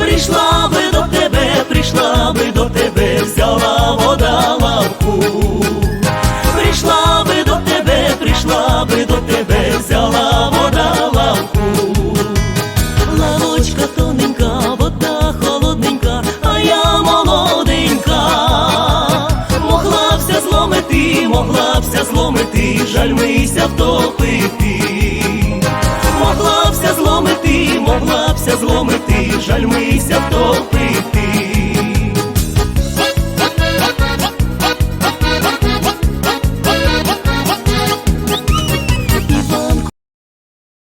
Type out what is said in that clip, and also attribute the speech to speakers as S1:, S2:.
S1: Прийшла би до тебе, прийшла би до тебе, взяла вода лавку, прийшла би до тебе, прийшла би до тебе. могла б ся зломити, жаль мися втопи.